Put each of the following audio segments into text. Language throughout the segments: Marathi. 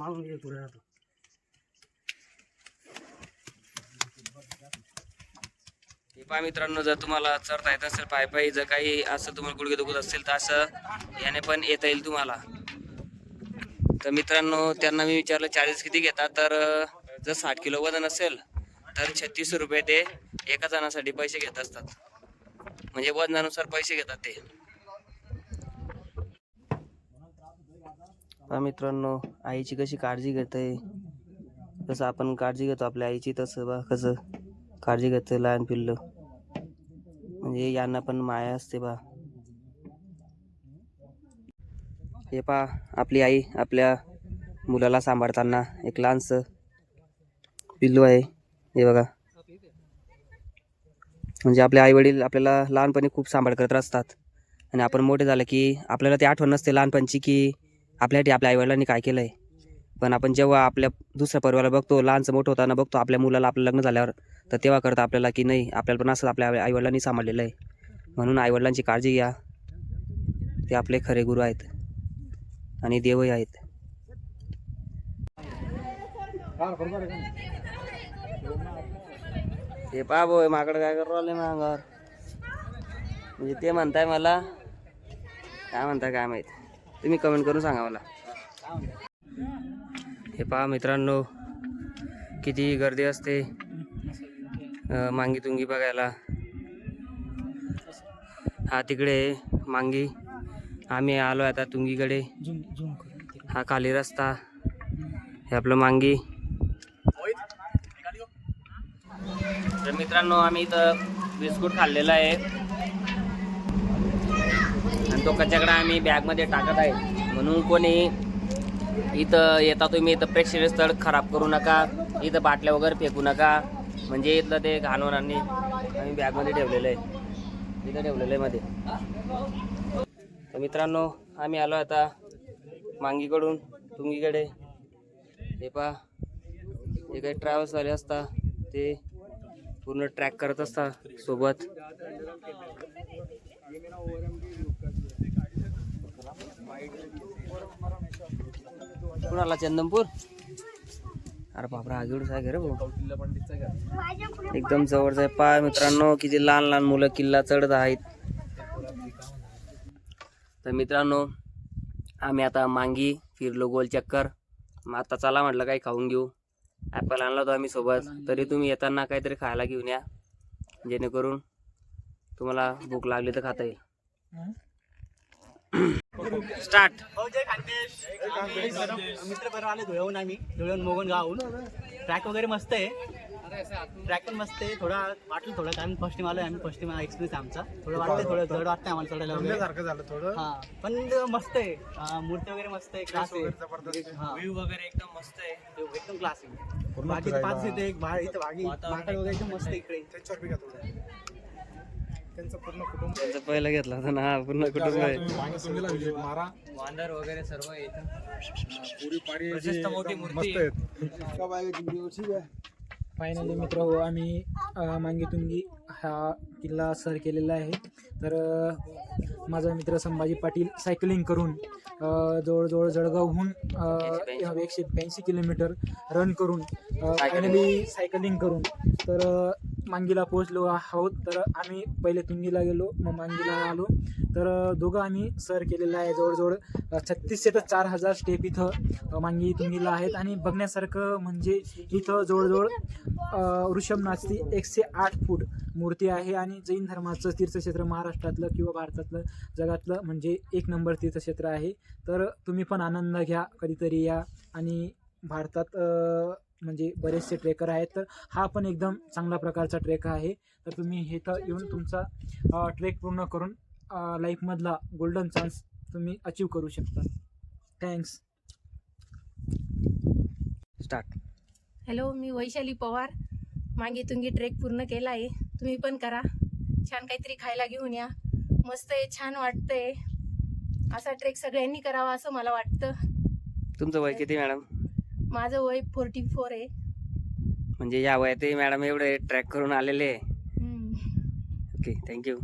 त्या मागून पुढे राहतो पहा मित्रांनो जर तुम्हाला चढता येत असेल पाय पायी जर काही असं तुम्हाला गुडघे दुखत असेल तर असं याने पण येता येईल तुम्हाला. तर मित्रांनो त्यांना मी विचारलं चार्जेस किती घेतात? तर जर साठ किलो वजन असेल तर छत्तीस रुपये ते एका जणासाठी पैसे घेत असतात. म्हणजे वजनानुसार पैसे घेतात ते. पहा मित्रांनो आईची कशी काळजी घेते? जसं आपण काळजी घेतो आपल्या आईची तसं बा कसं काळजी घेते लहान पिल्लं. म्हणजे यांना पण माया असते बा. हे पा आपली आई आपल्या मुलाला सांभाळताना एक लहानसं पिल्लू आहे. हे बघा. म्हणजे आपले आई वडील आपल्याला लहानपणी खूप सांभाळ करत असतात. आणि आपण मोठे झालं की आपल्याला ते आठवण नसते लहानपणची की आपल्यासाठी आपल्या आईवडिलांनी काय केलं आहे पण आपण जेव्हा आपल्या दुसऱ्या परिवाराला बघतो लहानचं मोठं होताना बघतो आपल्या मुलाला आपलं लग्न झाल्यावर तर तेव्हा करतं आपल्याला की नाही आपल्याला पण असं आपल्या आईवडिलांनी सांभाळलेलं आहे. म्हणून आईवडिलांची काळजी घ्या. ते आपले खरे गुरु आहेत. आणि देवही आहेत. हे पहा भाऊ माकडं काय करू राहिले ना म्हणजे ते म्हणताय मला काय म्हणताय काय माहीत? तुम्ही कमेंट करून सांगा मला. हे पहा मित्रांनो किती गर्दी असते मांगी तुंगी बघायला. हा तिकडे मांगी. आम्ही आलो आता तुंगीकडे. हा खाली रस्ता. हे आपलं मांगी. तर मित्रांनो आम्ही इथं बिस्कुट खाल्लेलं आहे. आणि तो कच्याकडा आम्ही बॅगमध्ये टाकत आहे. म्हणून कोणी इथं येता तुम्ही इथं प्रेक्षणीय स्थळ खराब करू नका. इथं बाटल्या वगैरे फेकू नका. म्हणजे इथलं ते घाणवणांनी आम्ही बॅगमध्ये ठेवलेलं आहे. इथं ठेवलेलं आहे मध्ये. तर मित्रांनो आम्ही आलो आता मांगीकडून तुंगीकडे. हे पा जे काही ट्रॅव्हल्सवाले असता ते पूर्ण ट्रॅक करत असता सोबत. कुणाला चंदनपूर? अरे बापरा हा घेऊन आहे रे भाऊ. एकदम जवळचा आहे. पाय मित्रांनो किती लहान लहान मुलं किल्ला चढत आहेत. तर मित्रांनो आम्ही आता मांगी फिरलो गोल चक्कर. मग आता चला म्हटलं काही खाऊन घेऊ. ॲपल आणला होता आम्ही सोबत. तरी तुम्ही येताना काहीतरी खायला घेऊन या. जेणेकरून तुम्हाला भूक लागली तर खाता येईल. स्टार्ट. मित्र बरं आले धुळवून आम्ही धुळवून मोगून गावून ट्रॅक वगैरे मस्त आहे ट्रॅक पण मस्त आहे थोडा वाटलं थोडं कारण फर्स्ट टाइम आलोय आम्ही फर्स्ट टाइम एक्सपिरियन्स आमचा थोडं वाटतंय थोडं जड वाटतंय आम्हाला चढायला वगैरे सारखं झालं थोडं हा पण मस्त आहे हा, मूर्ती वगैरे मस्त आहे क्लास आहे हा. व्ह्यू वगैरे एकदम मस्त आहे एकदम क्लास आहे बाकी पाच इथे एक बाळ इथे माकड वगैरे एकदम मस्त आहे इकडे त्यांच्यावर बी घ्या थोडं त्यांचं पूर्ण कुटुंब त्यांचा पहिला घेतला होता ना हा पूर्ण कुटुंब आहे. मागे मारा. वांदर वगैरे सर्व येतं. पुरी पाडी प्रशस्त मोठी एकदम मूर्ती. मस्त आहेत. फायनली मित्र हो आम्ही अ, मांगीतुंगी हा किल्ला सर केलेला आहे. तर अ, माझा मित्र संभाजी पाटील सायकलिंग करून जवळजवळ जळगावहून एकशे ब्याऐंशी. किलोमीटर रन करून फायनली सायकलिंग करून. तर मांगीला पोहोचलो आहोत. तर आम्ही पहिले तुंगीला गेलो मग मांगीला आलो. तर दोघं आम्ही सर केलेलं आहे जवळजवळ छत्तीसशे ते चार हजार स्टेप इथं मांगी तुंगीला आहेत. आणि बघण्यासारखं म्हणजे इथं जवळजवळ अ, वृषभनाथची एकशे आठ फूट. मूर्ती आहे आणि जैन धर्माचं तीर्थक्षेत्र महाराष्ट्रातलं किंवा भारतातलं जगातलं म्हणजे एक नंबर तीर्थक्षेत्र आहे. तर तुम्ही पण आनंद घ्या कधीतरी या आणि भारतात अ, म्हणजे बरेचसे ट्रेकर आहेत. तर हा पण एकदम चांगला प्रकारचा ट्रेक आहे. तर तुम्ही इथं येऊन तुमचा ट्रेक पूर्ण करून लाईफमधला गोल्डन चान्स तुम्ही अचीव करू शकता. थँक्स. स्टार्ट. हॅलो मी वैशाली पवार. मागे तुंगी ट्रेक पूर्ण केला आहे. तुम्ही पण करा. छान काहीतरी खायला घेऊन या. मस्त आहे छान वाटतंय. असा ट्रेक सगळ्यांनी करावा असं मला वाटतं. तुमचं वय किती मॅडम? माझं वय फोर्टी फोर आहे. म्हणजे या वयातही मॅडम एवढे ट्रॅक करून आलेले. ओके थँक्यू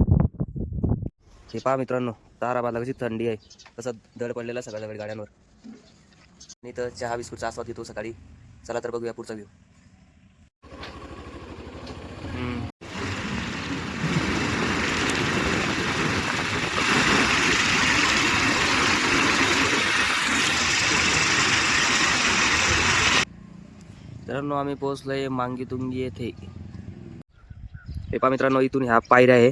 हे पहा मित्रांनो ताराबादला कशी थंडी आहे. कसं दड पडलेला सगळ्या गाड्यांवर. आणि इथं चहा बिस्कुटचा आस्वाद घेतो सकाळी. चला तर बघूया पुढचा व्ह्यू मित्रांनो आम्ही पोहोचलोय मांगीतुंगी येथे. हे पहा मित्रांनो इथून ह्या पायऱ्या आहे.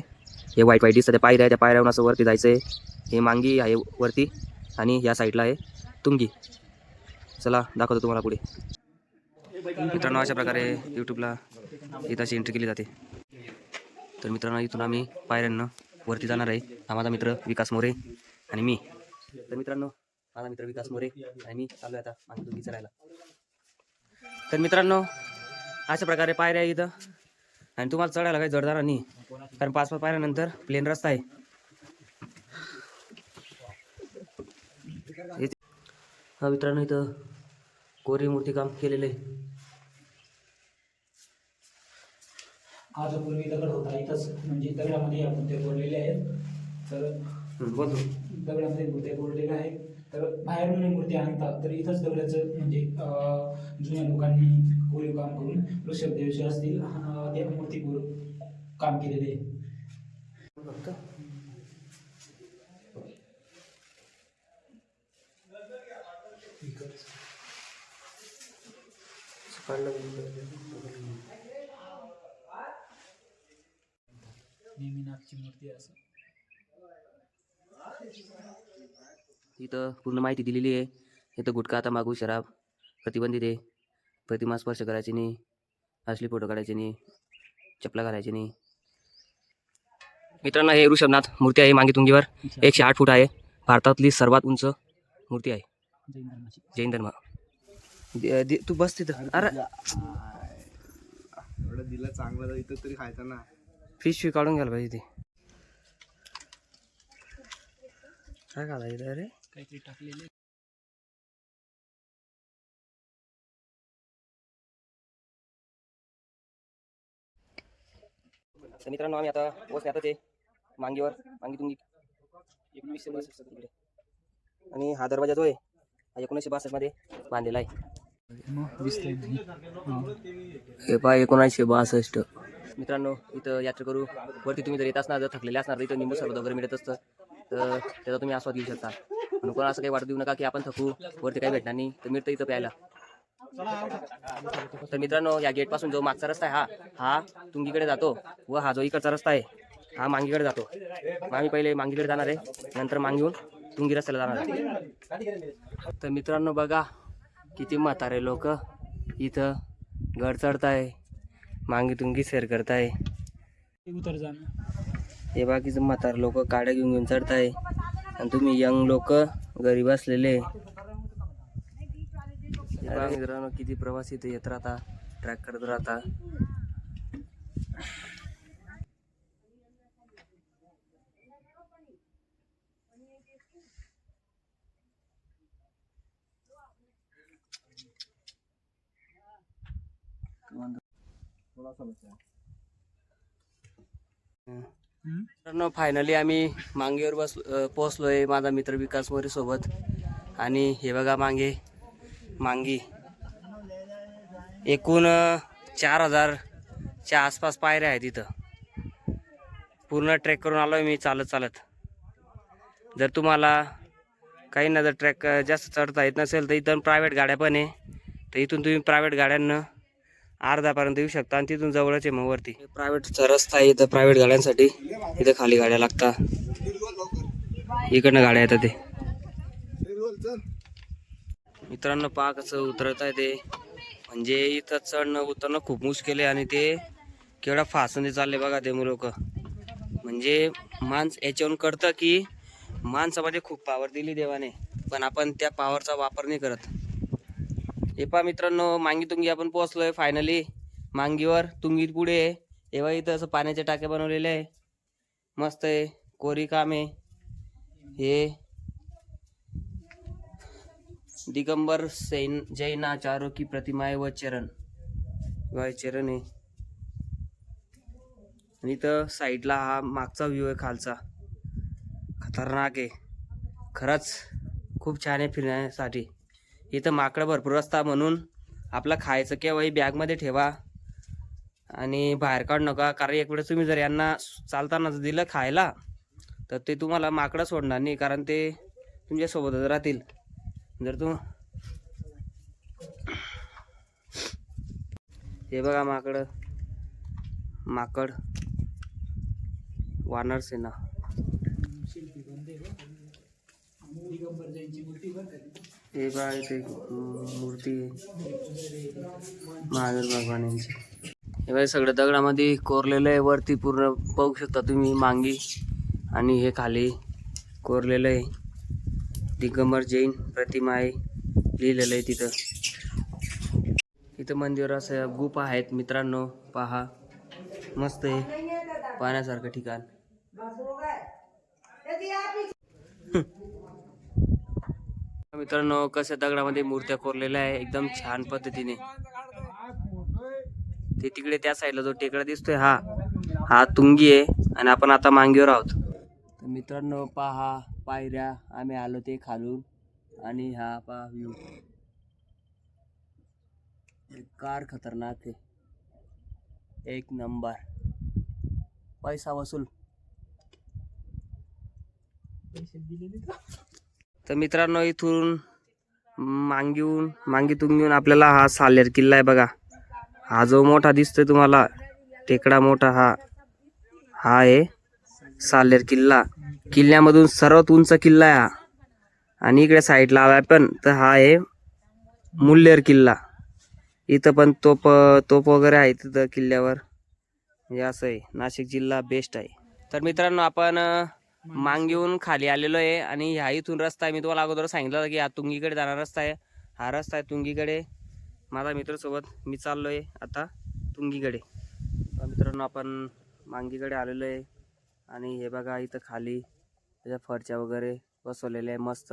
हे वाईट वाईट दिसतं त्या पायऱ्या आहे त्या पायऱ्यावरून असं वरती जायचं आहे हे मांगी आहे वरती आणि या साईडला आहे तुंगी. चला दाखवतो तुम्हाला पुढे. मित्रांनो अशा प्रकारे यूट्यूबला इथं अशी एंट्री केली जाते. तर मित्रांनो इथून आम्ही पायऱ्यांना वरती जाणार आहे. हा माझा मित्र विकास मोरे आणि मी. तर मित्रांनो माझा मित्र विकास मोरे आणि मी चालू आहे आता मागे तुंगी चढायला तर मित्रांनो अशा प्रकारे पायऱ्या आहे इथं. आणि तुम्हाला चढायला काही जाणार नाही कारण पाच पाच पायऱ्यानंतर प्लेन रस्ता आहे. हा मित्रांनो इथं कोरी मूर्ती काम केलेलं आहे. हा जो पूर्वी दगड होता इथंच म्हणजे दगडामध्ये या मूर्त्या कोरलेल्या आहेत. तर हम्म, बोल तू. दगडामध्ये मूर्त्या कोरलेल्या आहेत तर बाहेरून मूर्ती आणतात. तर इथंच दगडाचं म्हणजे जुन्या लोकांनी कोरीव काम करून ऋषभदेवचे असतील त्या मूर्ती काम केलेले आहे. फक्त मूर्ती असं. इथं पूर्ण माहिती दिलेली आहे. इथं गुटखा आता मागू शराब प्रतिबंधित आहे. प्रतिमा स्पर्श करायची नाही. असली फोटो काढायचे नाही. चपला घालायची नाही. मित्रांनो हे ऋषभनाथ मूर्ती आहे मागे तुंगीवर. एकशे आठ फूट आहे. भारतातली सर्वात उंच मूर्ती आहे. जैन धर्म. तू बस तिथं. अरे एवढं दिलं चांगलं इथं तरी खायचं ना. फिश काढून घ्यायला पाहिजे ते काय घालायचं अरे काहीतरी टाकलेले तर मित्रांनो आम्ही आता पोचले आता ते मांगीवर. मांगी तुंगी एकोणीसशे बासष्ट तिकडे आणि हा दरवाजा जो आहे हा एकोणीसशे बासष्टमध्ये बांधलेला आहे. हे पहा एकोणीसशे बासष्ट. मित्रांनो इथं यात्रा करू वरती तुम्ही जर येत असणार जर थकलेले असणार तर इथं निंबू सरबत वगैरे मिळत असतं. तर त्याचा तुम्ही आस्वाद घेऊ शकता. पण कोणाला असं काही वाटत देऊ नका की आपण थकू वरती काही भेटणार नाही. तर मिळतं इथं प्यायला. तर मित्रांनो या गेटपासून जो मागचा रस्ता आहे हा हा तुंगीकडे जातो व हा जो इकडचा रस्ता आहे हा मांगीकडे जातो. मग आम्ही पहिले मांगीकडे जाणार आहे नंतर मांगीहून तुंगी रस्त्याला जाणार आहे. तर मित्रांनो बघा किती म्हातारे लोक इथं गड चढताय मांगी तुंगी सैर करताय. हे बाकीचं म्हातारे लोक काड्या घेऊन घेऊन चढताय. आणि तुम्ही यंग लोक घरी बसलेले हे बघा मित्रांनो किती प्रवासी इथे येत राहता ट्रॅक करत राहता मित्रांनो फायनली आम्ही मांगेवर बस अ, पोहोचलोय माझा मित्र विकास मोरे सोबत. आणि हे बघा मांगे मांगी. एकूण चार हजारच्या आसपास पायऱ्या आहेत तिथं पूर्ण ट्रेक करून आलोय मी चालत चालत. जर तुम्हाला काही ना जर ट्रॅक जास्त चढता येत नसेल तर इथं प्रायव्हेट गाड्या पण आहे. तर इथून तुम्ही प्रायव्हेट गाड्यांना अर्धापर्यंत येऊ शकता आणि तिथून जवळच आहे मग वरती. प्रायव्हेटचा रस्ता आहे इथं प्रायव्हेट गाड्यांसाठी. इथं खाली गाड्या लागतात इकडनं गाड्या येतात ते. मित्रांनो पहा कसं उतरत आहे ते. म्हणजे इथं चढणं उतरणं खूप मुश्किल आहे आणि ते केवढा फासमध्ये चालले बघा ते लोक. म्हणजे माणस याच्यावरून कळतं की माणसामध्ये खूप पावर दिली देवाने. पण आपण त्या पावरचा वापर नाही करत. हे पहा मित्रांनो मांगी तुंगी आपण पोहोचलोय फायनली मांगीवर तुंगी पुढे आहे. तेव्हा इथं असं पाण्याच्या टाक्या बनवलेले आहे. मस्त आहे. कोरी काम आहे. हे दिगंबर सैन जैनाचारो की प्रतिमा आहे व चरण. व चरण आहे. आणि इथं साईडला हा मागचा व्ह्यू आहे खालचा. खतरनाक आहे. खरंच खूप छान आहे फिरण्यासाठी. इथं माकडं भरपूर असतात म्हणून आपलं खायचं केव्हाही बॅगमध्ये ठेवा. आणि बाहेर काढू नका कारण एक वेळेस तुम्ही जर यांना चालताना जर दिलं खायला तर ते तुम्हाला माकडं सोडणार नाही कारण ते तुमच्यासोबतच राहतील. जर तू हे बघा माकडं. माकड. वानर सेना. हे बघा इथे मूर्ती महावीर भगवान यांची. हे बाय सगळं दगडामध्ये कोरलेलं आहे. वरती पूर्ण बघू शकता तुम्ही मांगी आणि हे खाली कोरलेलं आहे. दिगंबर जैन प्रतिमा आहे. लिहिलेलं आहे तिथं. इथं मंदिर असं गुप आहेत. मित्रांनो पहा. मस्त आहे. पाहण्यासारखं ठिकाण. मित्रांनो कशा दगडामध्ये मूर्त्या कोरलेल्या आहे एकदम छान पद्धतीने. ते तिकडे त्या साईडला जो टेकडा दिसतोय हा हा तुंगी आहे आणि आपण आता मांगीवर आहोत. तर मित्रांनो पहा पायऱ्या आम्ही आलो ते खालून आणि हा पहा व्ह्यू कार खतरनाक आहे. एक नंबर. पैसा वसूल. तर मित्रांनो इथून मांगीहून मांगीतून घेऊन आपल्याला हा सालेर किल्ला आहे बघा. हा जो मोठा दिसतोय तुम्हाला टेकडा मोठा हा हा आहे सालेर किल्ला. किल्ल्यामधून सर्वात उंच किल्ला आहे हा. आणि इकडे साईडला आलाय पण तर हा आहे मुल्लेर किल्ला. इथं पण तोप तोप वगैरे आहे तिथं किल्ल्यावर. म्हणजे असं आहे नाशिक जिल्हा बेस्ट आहे. तर मित्रांनो आपण मांगीहून खाली आलेलो आहे आणि ह्या इथून रस्ता आहे. मी तुम्हाला अगोदर सांगितलं होतं की हा तुंगीकडे जाणारा रस्ता आहे. हा रस्ता आहे तुंगीकडे. माझा मित्रासोबत मी चाललो आहे आता तुंगीकडे. तर मित्रांनो आपण मांगीकडे आलेलो आहे. आणि हे बघा इथं खाली त्याच्या फरच्या वगैरे बसवलेल्या आहे मस्त.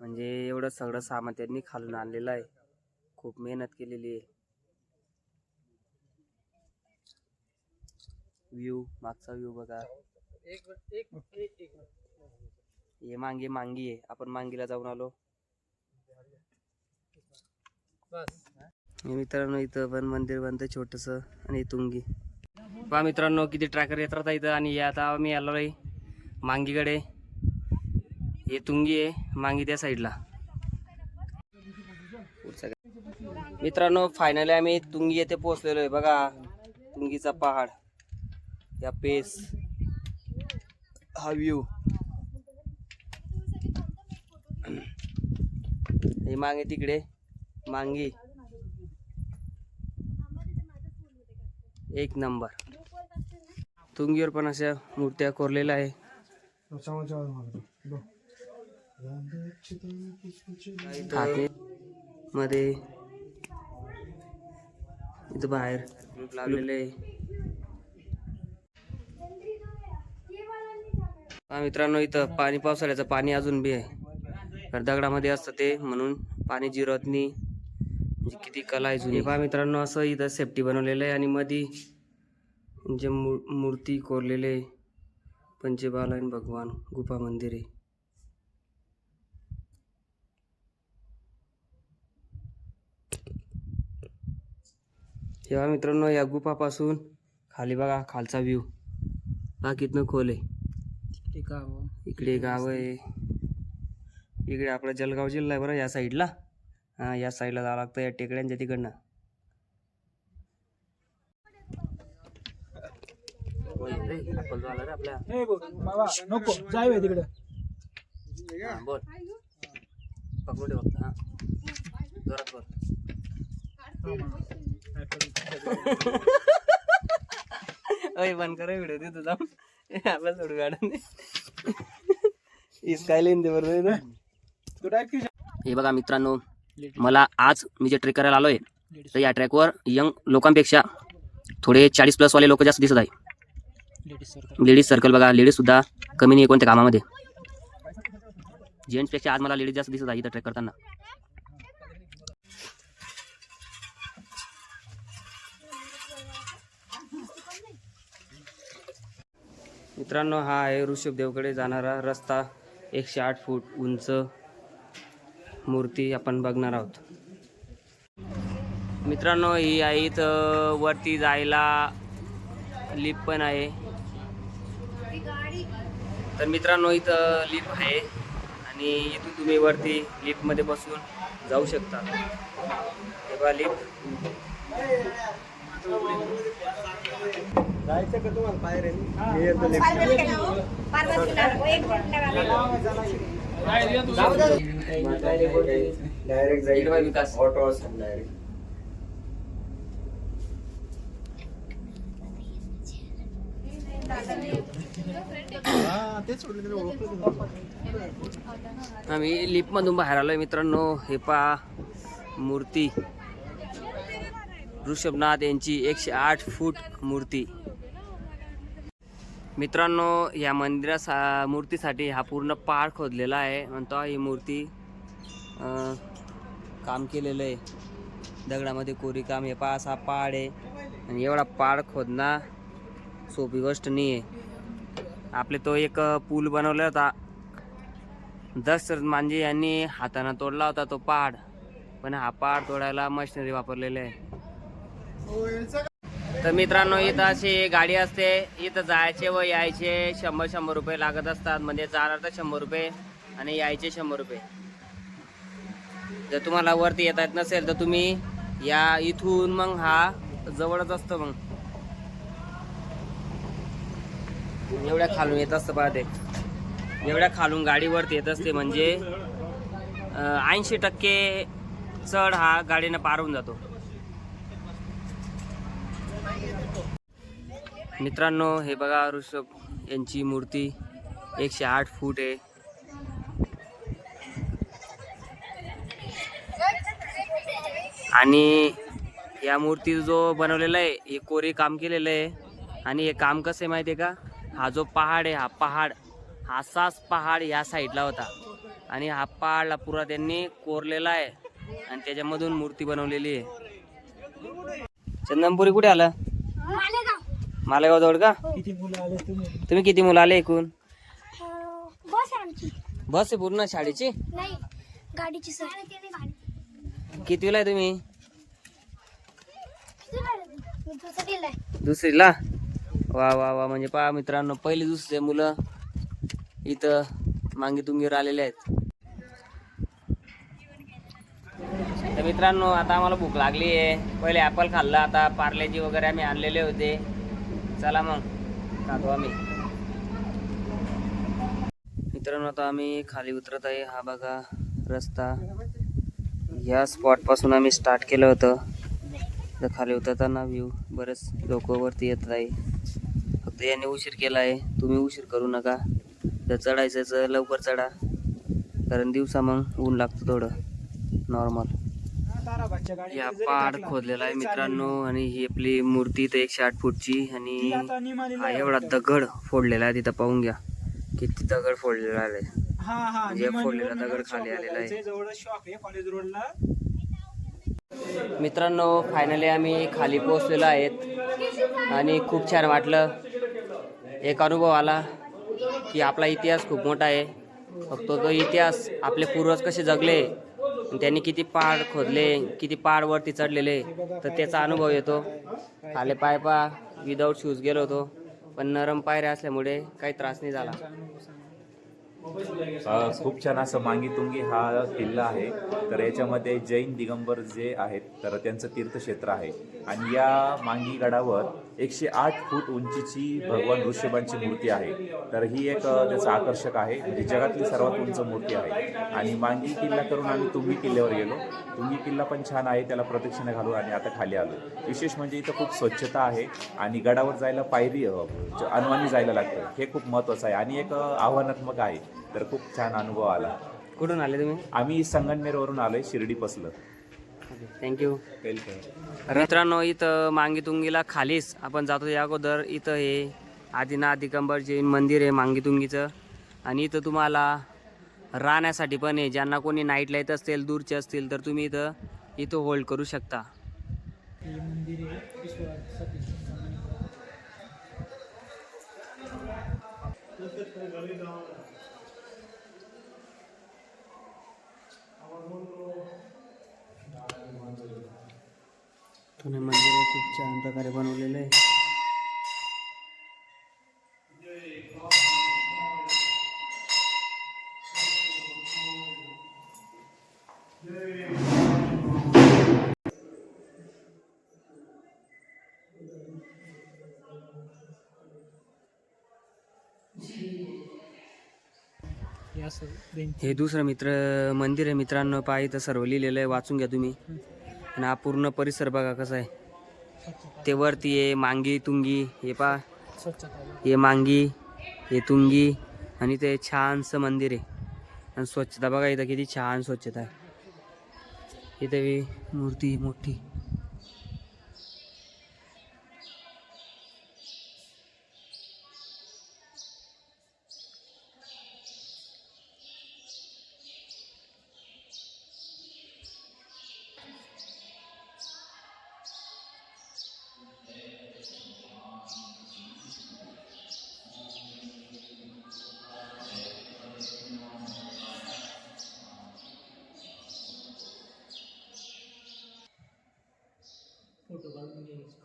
म्हणजे एवढं सगळं सामान त्यांनी खालून आणलेलं आहे. खूप मेहनत केलेली आहे. व्ह्यू मागचा व्ह्यू बघा. हे मांगी मांगी आहे. आपण मांगीला जाऊन आलो. मित्रांनो इथं पण मंदिर बनतं छोटस आणि तुंगी पहा मित्रांनो किती ट्रॅकर येत राहता इथं. आणि आता आम्ही आलो आहे मांगीकडे. हे तुंगी आहे मांगी त्या साईडला. मित्रांनो फायनली आम्ही तुंगी येथे पोहोचलेलो आहे. बघा तुंगीचा पहाड. या पेस हा व्ह्यू हे मागे तिकडे. मांगी. एक नंबर. तुंगीवर पण अशा मूर्त्या कोरलेल्या आहे. मध्ये. इथं बाहेर. लावलेले आहे. हा मित्रांनो इथं पाणी पावसाळ्याचं पाणी अजून बी आहे. दगडामध्ये असतं ते म्हणून पाणी जिरत नाही. म्हणजे किती कला आहे जुनी. पहा मित्रांनो असं इथं सेफ्टी बनवलेलं आहे आणि मध्ये जे मूर मूर्ती कोरलेले आहे. पंचबालायन भगवान गुफा मंदिर आहे. तेव्हा मित्रांनो या गुफापासून खाली बघा खालचा व्ह्यू हा कितनं खोल आहे. इकडे गाव आहे. इकडे आपला जळगाव जिल्हा आहे बरं या साईडला. हा या साईडला जावं लागतं या टेकड्यांच्या तिकडनं. नको जाय तिकडे. हा, बोल. पकडू दे फक्त हा. जोरात बोल. ओय बंद कर व्हिडिओ तिथं जाऊन. सोडू इस्कायला बरोबर ना? हे बघा मित्रांनो मला आज मी जे ट्रेक करायला आलोय तर या ट्रॅकवर यंग लोकांपेक्षा थोडे चाळीस प्लस वाले लोक जास्त दिसत आहे. लेडीज सर्कल लेडीज सर्कल बघा लेडीज सुद्धा कमी नाही कोणत्या कामामध्ये. जेंट्सपेक्षा आज मला लेडीज जास्त दिसत आहे इथं ट्रेक करताना. मित्रांनो हा आहे ऋषभदेवकडे जाणारा रस्ता. एकशे आठ फूट उंच मूर्ती आपण बघणार आहोत. मित्रांनो ही आहे इथं वरती जायला लिप पण आहे. तर मित्रांनो इथं लिप आहे आणि इथून तुम्ही वरती लिफ्टमध्ये बसून जाऊ शकता. तेव्हा लिफ्ट जायचं का तुम्हाला डायरेक्ट. ऑटो असेल डायरेक्ट हा आम्ही लिफ्टमधून बाहेर आलोय मित्रांनो. हे पा मूर्ती. ऋषभनाथ यांची एकशे आठ फूट मूर्ती. मित्रांनो या मंदिरा सा मूर्तीसाठी हा पूर्ण पहाड खोदलेला आहे. म्हणतो ही मूर्ती काम केलेलं आहे. दगडामध्ये कोरी काम हे पहा असा पहाड आहे. आणि एवढा पहाड खोदणं सोपी गोष्ट नाही आहे. आपले तो एक पूल बनवला होता. दशरथ मांजे यांनी हातानं तोडला होता तो पहाड पण हा पहाड तोडायला मशिनरी वापरलेली आहे. तर मित्रांनो इथं अशी गाडी असते. इथं जायचे व यायचे शंभर शंभर रुपये लागत असतात. म्हणजे जाणार तर शंभर रुपये आणि यायचे शंभर रुपये. जर तुम्हाला वरती येता येत नसेल तर तुम्ही या इथून मग हा जवळच असतो मग. एवढ्या खालून येत असतं पाहते एवढ्या खालून गाडीवरती येत असते म्हणजे ऐंशी टक्के चढ हा गाडीनं पार होऊन जातो. मित्रांनो हे बघा ऋषभ यांची मूर्ती. एकशे आठ फूट आहे. आणि या मूर्ती जो बनवलेला आहे हे कोरी काम केलेलं आहे. आणि हे काम कसं आहे माहिती आहे का? हा जो पहाड आहे हा पहाड हा असाच पहाड या साईडला होता. आणि हा पहाडला पुरा त्यांनी कोरलेला आहे. आणि त्याच्यामधून मूर्ती बनवलेली आहे. चंदनपुरी कुठे आलं? मालेगाव जवळ का? किती मुलं आले तुम्ही? तुम्ही किती मुलं आले एकूण? बस आहे आमची. बस आहे पूर्ण शाळेची? नाही गाडीची सर. कितवीला आहे तुम्ही? दुसरीला वा वा वा. म्हणजे पहा मित्रांनो पहिली दुसरे मुलं इथं मांगी तुंगीवर आलेले आहेत. तर मित्रांनो आता आम्हाला भूक लागली आहे. पहिले ॲपल खाल्लं आता पार्लेजी वगैरे आम्ही आणलेले होते. चला मग. खातो आम्ही. मित्रांनो आता आम्ही खाली उतरत आहे. हा बघा रस्ता. या स्पॉटपासून आम्ही स्टार्ट केलं होतं. तर खाली उतरताना व्ह्यू बरेच लोक वरती येत आहे. फक्त यांनी उशीर केला आहे. तुम्ही उशीर करू नका. जर चढायचं लवकर चढा. कारण दिवसा मग ऊन लागतं थोडं. नॉर्मल या पहाड खोदलेला आहे मित्रांनो आणि ही आपली मूर्ती तर एकशे आठ फूटची आणि हा एवढा दगड फोडलेला आहे तिथं पाहून घ्या. किती दगड फोडलेला आहे. म्हणजे फोडलेला दगड खाली आलेला आहे. मित्रांनो फायनली आम्ही खाली पोहोचलेलो आहेत. आणि खूप छान वाटलं. एक अनुभव आला की आपला इतिहास खूप मोठा आहे. फक्त तो इतिहास आपले पूर्वज कसे जगले त्यांनी किती पहाड खोदले किती पहाड वरती चढलेले तर त्याचा अनुभव येतो. खाले पाय पा विदाऊट शूज गेलो होतो पण नरम पायऱ्या असल्यामुळे काही त्रास नाही झाला. खूप छान असं मांगी तुंगी हा किल्ला आहे. तर याच्यामध्ये जैन दिगंबर जे आहेत तर त्यांचं तीर्थक्षेत्र आहे. आणि या मांगी गडावर एकशे आठ फूट उंचीची भगवान ऋषभांची मूर्ती आहे. तर ही एक त्याचं आकर्षक आहे. म्हणजे जगातली सर्वात उंच मूर्ती आहे. आणि मांगी किल्ला करून आम्ही तुंगी किल्ल्यावर गेलो. तुंगी किल्ला पण छान आहे त्याला प्रदक्षिणा घालून आणि आता खाली आलो. विशेष म्हणजे इथं खूप स्वच्छता आहे आणि गडावर जायला पायरी अ, ज- अनवाणी जायला लागतं. हे खूप महत्त्वाचं आहे आणि एक आव्हानात्मक आहे. तर खूप छान अनुभव आला. कुठून आले तुम्ही? आम्ही संगमनेरवरून आलोय शिर्डी पसलं थँक्यू वेलकम मित्रांनो इथं मांगीतुंगीला खालीच आपण जातो या अगोदर. इथं हे आदिनाथ दिगंबर जैन मंदिर आहे मांगीतुंगीचं आणि इथं तुम्हाला राहण्यासाठी पण आहे. ज्यांना कोणी नाईटला येत असतील दूरचे असतील तर तुम्ही इथं इथं होल्ड करू शकता. मंदिर पुणे मंदिर खूप छान प्रकारे बनवलेलं आहे. हे दुसरं मित्र मंदिर आहे मित्रांनो. पहा इथं सर्व लिहिलेलं आहे. वाचून घ्या तुम्ही. आणि हा पूर्ण परिसर बघा कसा आहे. ते वरती ये मांगी तुंगी हे पहा. हे मांगी हे तुंगी आणि ते छानसं मंदिर आहे. आणि स्वच्छता बघा इथं किती छान स्वच्छता आहे. इथे बी मूर्ती मोठी.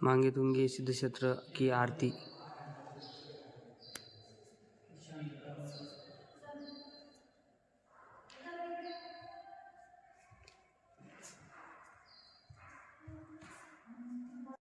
मांगे तुंगे सिद्धक्षेत्र की आरती.